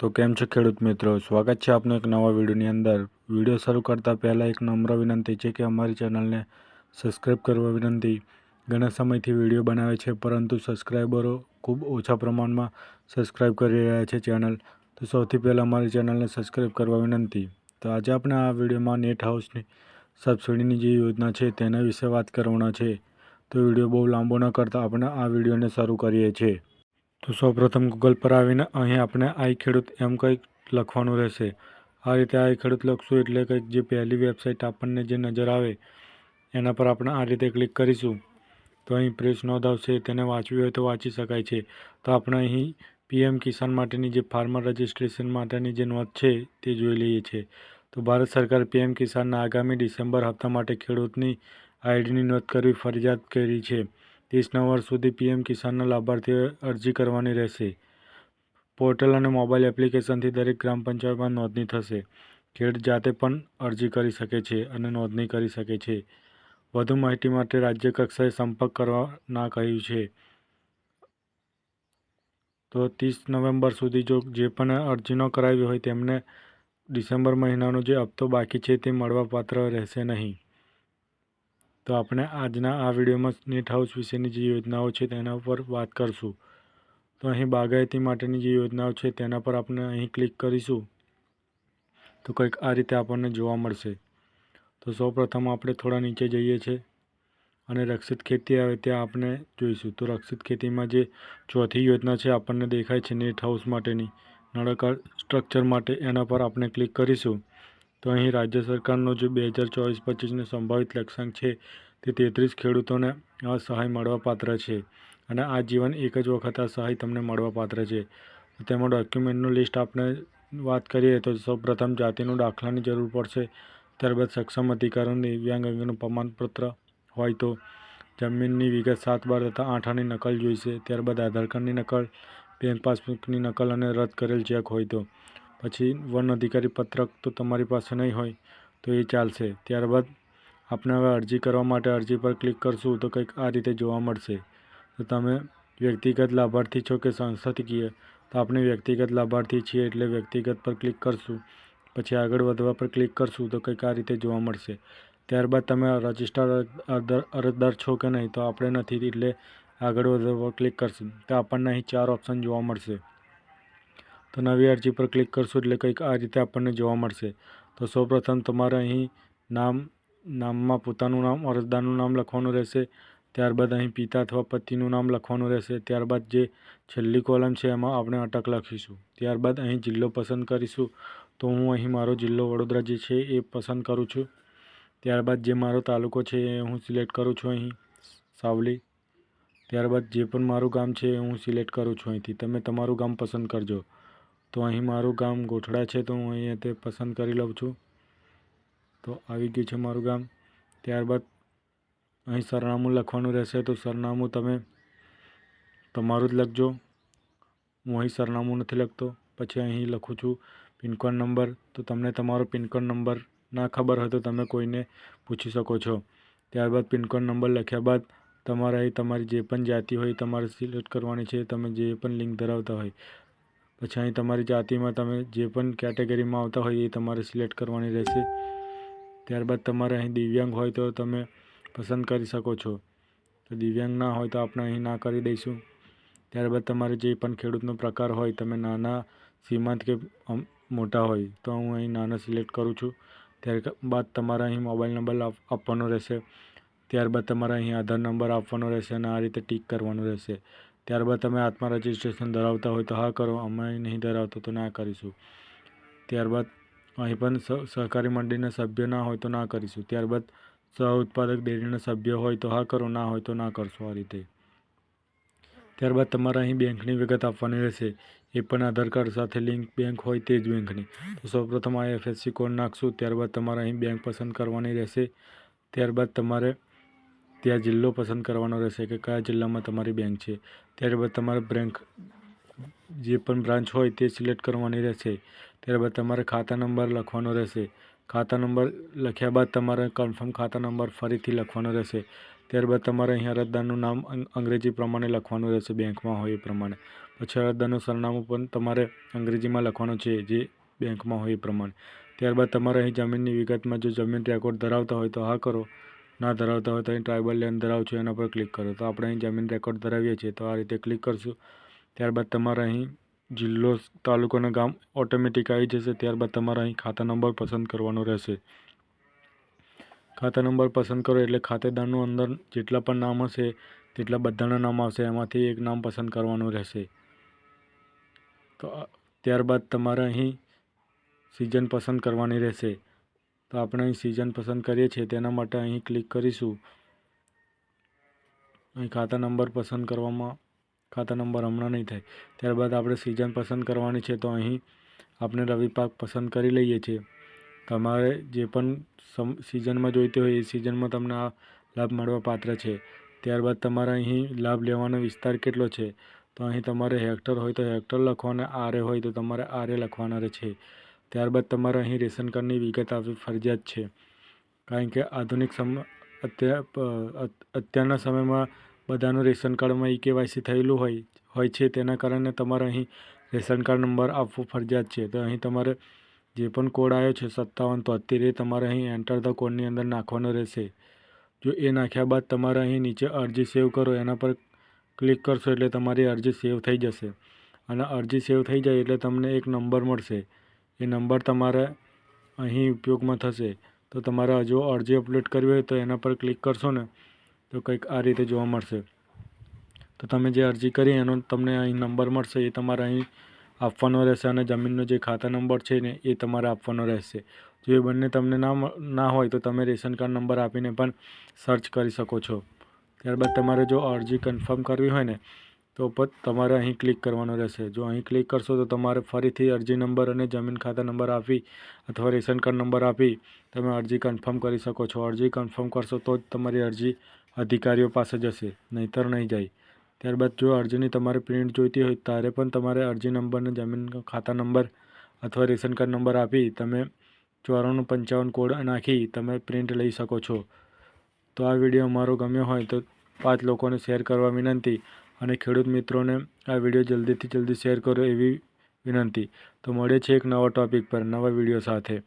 તો કેમ છે ખેડૂત મિત્રો? સ્વાગત છે આપનું એક નવા વિડીયોની અંદર. વીડિયો શરૂ કરતાં પહેલાં એક નમ્ર વિનંતી છે કે અમારી ચેનલને સબસ્ક્રાઈબ કરવા વિનંતી. ઘણા સમયથી વીડિયો બનાવે છે, પરંતુ સબસ્ક્રાઈબરો ખૂબ ઓછા પ્રમાણમાં સબસ્ક્રાઈબ કરી રહ્યા છે ચેનલ. તો સૌથી પહેલાં અમારી ચેનલને સબસ્ક્રાઈબ કરવા વિનંતી. તો આજે આપણે આ વિડીયોમાં નેટ હાઉસની સબસિડીની જે યોજના છે તેના વિશે વાત કરવાના છે. તો વીડિયો બહુ લાંબો ન કરતાં આપણે આ વિડીયોને શરૂ કરીએ છીએ. તો સૌપ્રથમ ગૂગલ પર આવીને અહીં આપણે આઈ ખેડૂત એમ કંઈક લખવાનું રહેશે. આ રીતે આઈ ખેડૂત લખશું એટલે કંઈક જે પહેલી વેબસાઇટ આપણને જે નજર આવે, એના પર આપણે આ રીતે ક્લિક કરીશું. તો અહીં પ્રેસ નોંધ આવશે, તેને વાંચવી હોય તો વાંચી શકાય છે. તો આપણે અહીં પીએમ કિસાન માટેની જે ફાર્મર રજિસ્ટ્રેશન માટેની જે નોંધ છે તે જોઈ લઈએ છીએ. તો ભારત સરકાર પીએમ કિસાનના આગામી ડિસેમ્બર હપ્તા માટે ખેડૂતની આઈડીની નોંધ કરવી ફરજિયાત કરી છે. ત્રીસ નવેમ્બર સુધી પીએમ કિસાનના લાભાર્થીઓએ અરજી કરવાની રહેશે. પોર્ટલ અને મોબાઈલ એપ્લિકેશનથી દરેક ગ્રામ પંચાયતમાં નોંધણી થશે. ખેડ જાતે પણ અરજી કરી શકે છે અને નોંધણી કરી શકે છે. વધુ માહિતી માટે રાજ્ય કક્ષાએ સંપર્ક કરવાના કહ્યું છે. તો ત્રીસ નવેમ્બર સુધી જો જે પણ અરજી ન કરાવી હોય તેમને ડિસેમ્બર મહિનાનો જે હપ્તો બાકી છે તે મળવાપાત્ર રહેશે નહીં. તો આપણે આજના આ વિડીયોમાં નેટ હાઉસ વિશેની જે યોજનાઓ છે તેના ઉપર વાત કરશું. તો અહીં બાગાયતી માટેની જે યોજનાઓ છે તેના પર આપણે અહીં ક્લિક કરીશું. તો કંઈક આ રીતે આપણને જોવા મળશે. તો સૌપ્રથમ આપણે થોડા નીચે જઈએ છીએ અને રક્ષિત ખેતી આવે ત્યાં આપણે જોઈશું. તો રક્ષિત ખેતીમાં જે ચોથી યોજના છે આપણને દેખાય છે નેટ હાઉસ માટેની. નળાકાર સ્ટ્રક્ચર માટે એના પર આપણે ક્લિક કરીશું. તો અહીં રાજ્ય સરકારનો જે બે હજાર ચોવીસ પચીસનો સંભવિત લક્ષ્યાંક છે, તે તેત્રીસ ખેડૂતોને આ સહાય મળવાપાત્ર છે અને આ જીવન એક જ વખત આ સહાય તમને મળવાપાત્ર છે. તેમાં ડોક્યુમેન્ટનું લિસ્ટ આપણે વાત કરીએ તો સૌપ્રથમ જાતિનું દાખલાની જરૂર પડશે, ત્યારબાદ સક્ષમ અધિકારીનું દિવ્યાંગ અંગેનું પ્રમાણપત્ર હોય તો જમીનની વિગત સાત બાર તથા આઠ આની નકલ જોઈશે, ત્યારબાદ આધાર કાર્ડની નકલ, બેંક પાસબુકની નકલ અને રદ કરેલ ચેક હોય તો. પછી વન અધિકારી પત્રક તો તમારી પાસે નહીં હોય, તો એ ચાલશે. ત્યારબાદ આપણે હવે અરજી કરવા માટે અરજી પર ક્લિક કરશું તો કંઈક આ રીતે જોવા મળશે. તો તમે વ્યક્તિગત લાભાર્થી છો કે સંસ્થાકીય? તો આપણે વ્યક્તિગત લાભાર્થી છીએ એટલે વ્યક્તિગત પર ક્લિક કરશું. પછી આગળ વધવા પર ક્લિક કરશું તો કંઈક આ રીતે જોવા મળશે. ત્યારબાદ તમે રજિસ્ટર અરજદાર છો કે નહીં તો આપણે નથી એટલે આગળ વધવા પર ક્લિક કરશું. તો આપણને અહીં ચાર ઓપ્શન જોવા મળશે. તો નવી અરજી પર ક્લિક કરશું એટલે કંઈક આ રીતે આપણને જોવા મળશે. તો સૌપ્રથમ તમારે અહીં નામ, નામમાં પોતાનું નામ, અરજદારનું નામ લખવાનું રહેશે. ત્યારબાદ અહીં પિતા અથવા પતિનું નામ લખવાનું રહેશે. ત્યારબાદ જે છેલ્લી કોલમ છે એમાં આપણે અટક લખીશું. ત્યારબાદ અહીં જિલ્લો પસંદ કરીશું. તો હું અહીં મારો જિલ્લો વડોદરા જે છે એ પસંદ કરું છું. ત્યારબાદ જે મારો તાલુકો છે એ હું સિલેક્ટ કરું છું અહીં, સાવલી. ત્યારબાદ જે પણ મારું ગામ છે એ હું સિલેક્ટ કરું છું અહીંથી. તમે તમારું ગામ પસંદ કરજો. તો અહીં મારું ગામ ગોઠડા છે તો હું અહીંયા તે પસંદ કરી લઉં છું. તો આવી ગયું છે મારું ગામ. ત્યારબાદ અહીં સરનામું લખવાનું રહેશે તો સરનામું તમે તમારું જ લખજો. હું અહીં સરનામું નથી લખતો. પછી અહીં લખું છું પિનકોડ નંબર. તો તમને તમારો પિનકોડ નંબર ના ખબર હોય તો તમે કોઈને પૂછી શકો છો. ત્યારબાદ પિનકોડ નંબર લખ્યા બાદ તમારે અહીં તમારી જે પણ જાતિ હોય તમારે સિલેક્ટ કરવાની છે. તમે જે પણ લિંક ધરાવતા હોય પછી અહીં તમારી જાતિમાં તમે જે પણ કેટેગરીમાં આવતા હોય એ તમારે સિલેક્ટ કરવાની રહેશે. ત્યારબાદ તમારે અહીં દિવ્યાંગ હોય તો તમે પસંદ કરી શકો છો. તો દિવ્યાંગ ના હોય તો આપણે અહીં ના કરી દઈશું. ત્યારબાદ તમારે જે પણ ખેડૂતનો પ્રકાર હોય, તમે નાના, સીમાંત કે મોટા હોય, તો હું અહીં નાના સિલેક્ટ કરું છું. ત્યારબાદ તમારે અહીં મોબાઈલ નંબર આપવાનો રહેશે. ત્યારબાદ તમારે અહીં આધાર નંબર આપવાનો રહેશે અને આ રીતે ટીક કરવાનું રહેશે. ત્યારબાદ તમે આત્મા રજિસ્ટ્રેશન ધરાવતા હોય તો હા કરો, અમે નહીં ધરાવતો તો ના કરીશું. ત્યારબાદ અહીં પણ સહકારી મંડળીના સભ્ય ના હોય તો ના કરીશું. ત્યારબાદ સહ ઉત્પાદક ડેરીના સભ્ય હોય તો હા કરો, ના હોય તો ના કરશો આ રીતે. ત્યારબાદ તમારે અહીં બેંકની વિગત આપવાની રહેશે. એ પણ આધાર કાર્ડ સાથે લિંક બેંક હોય તે જ બેંકની. તો સૌપ્રથમ આ એફએસસી કોડ નાખશું. ત્યારબાદ તમારે અહીં બેંક પસંદ કરવાની રહેશે. ત્યારબાદ તમારે ત્યાં જિલ્લો પસંદ કરવાનો રહેશે કે કયા જિલ્લામાં તમારી બેંક છે. ત્યારબાદ તમારે બેંક જે પણ બ્રાન્ચ હોય તે સિલેક્ટ કરવાની રહેશે. ત્યારબાદ તમારે ખાતા નંબર લખવાનો રહેશે. ખાતા નંબર લખ્યા બાદ તમારે કન્ફર્મ ખાતા નંબર ફરીથી લખવાનો રહેશે. ત્યારબાદ તમારે અહીં અરજદારનું નામ અંગ્રેજી પ્રમાણે લખવાનું રહેશે બેંકમાં હોય એ પ્રમાણે. પછી અરજદારનું સરનામું પણ તમારે અંગ્રેજીમાં લખવાનું છે જે બેંકમાં હોય એ પ્રમાણે. ત્યારબાદ તમારે અહીં જમીનની વિગતમાં જો જમીન રેકોર્ડ ધરાવતા હોય તો હા કરો. ના ધરાવતા હોય તો અહીં ટ્રાઇબલ લેન્ડ ધરાવું છું, એના પર ક્લિક કરો. તો આપણે અહીં જમીન રેકોર્ડ ધરાવીએ છીએ. તો આ રીતે ક્લિક કરશું. ત્યારબાદ તમારે અહીં જિલ્લો તાલુકો અને ગામ ઓટોમેટિક આવી જશે. ત્યારબાદ તમારે અહીં ખાતા નંબર પસંદ કરવાનો રહેશે. ખાતા નંબર પસંદ કરો એટલે ખાતેદારનું અંદર જેટલા પણ નામ હશે, તેટલા બધાના નામ આવશે. એમાંથી એક નામ પસંદ કરવાનું રહેશે. તો ત્યારબાદ તમારે અહીં સિઝન પસંદ કરવાની રહેશે. તો આપણે અહીં સિઝન પસંદ કરીએ છીએ, તેના માટે અહીં ક્લિક કરીશું. અહીં ખાતા નંબર પસંદ કરવામાં, ખાતા નંબર હમણાં નહીં થાય. ત્યારબાદ આપણે સિઝન પસંદ કરવાની છે, તો અહીં આપણે રવિ પાક પસંદ કરી લઈએ છીએ. તમારે જે પણ સિઝનમાં જોઈતી હોય એ સિઝનમાં તમને આ લાભ મળવા પાત્ર છે. ત્યારબાદ તમારે અહીં લાભ લેવાનો વિસ્તાર કેટલો છે? તો અહીં તમારે હેક્ટર હોય તો હેક્ટર લખવાના આરે હોય તો તમારે આરે લખવાના છે ત્યારબાદ તમારે અહીં રેશન કાર્ડની વિગત આપવી ફરજિયાત છે. કારણ કે આધુનિક સમ અત્યાર અત્યારના સમયમાં બધાનું રેશન કાર્ડમાં ઈ કેવાયસી થયેલું હોય હોય છે. તેના કારણે તમારે અહીં રેશન કાર્ડ નંબર આપવો ફરજિયાત છે. તો અહીં તમારે જે પણ કોડ આવ્યો છે, સત્તાવન તોતેર એ તમારે અહીં એન્ટર ધ કોડની અંદર નાખવાનો રહેશે. જો એ નાખ્યા બાદ તમારે અહીં નીચે અરજી સેવ કરો, એના પર ક્લિક કરશો એટલે તમારી અરજી સેવ થઈ જશે. અને અરજી સેવ થઈ જાય એટલે તમને એક નંબર મળશે. એ નંબર તમારે અહીં ઉપયોગમાં થશે. તો તમારે હજુ અરજી અપલોડ કરવી હોય તો એના પર ક્લિક કરશો ને, તો કંઈક આ રીતે જોવા મળશે. તો તમે જે અરજી કરી એનો તમને અહીં નંબર મળશે, એ તમારે અહીં આપવાનો રહેશે અને જમીનનો જે ખાતા નંબર છે ને, એ તમારે આપવાનો રહેશે. જો એ બંને તમને ના ના હોય તો તમે રેશન કાર્ડ નંબર આપીને પણ સર્ચ કરી શકો છો. ત્યારબાદ તમારે જો અરજી કન્ફર્મ કરવી હોય ને તો તમારે અહીં ક્લિક કરવાનો રહેશે. જો અહીં ક્લિક કરશો તો તમારે ફરીથી અરજી નંબર અને જમીન ખાતા નંબર આપી અથવા રેશન કાર્ડ નંબર આપી તમે અરજી કન્ફર્મ કરી શકો છો. અરજી કન્ફર્મ કરશો તો જ તમારી અરજી અધિકારીઓ પાસે જશે, નહીંતર નહીં જાય. ત્યારબાદ જો અરજીની તમારે પ્રિન્ટ જોઈતી હોય ત્યારે પણ તમારે અરજી નંબરને જમીન ખાતા નંબર અથવા રેશન કાર્ડ નંબર આપી તમે ચોરાણું પંચાવન કોડ નાખી તમે પ્રિન્ટ લઈ શકો છો. તો આ વીડિયો અમારો ગમ્યો હોય તો પાંચ લોકોને શેર કરવા વિનંતી. અને ખેડૂત મિત્રોને આ વીડિયો જલ્દીથી જલ્દી શેર કરો એવી વિનંતી. તો મળે છે એક નવા ટોપિક પર નવા વીડિયો સાથે.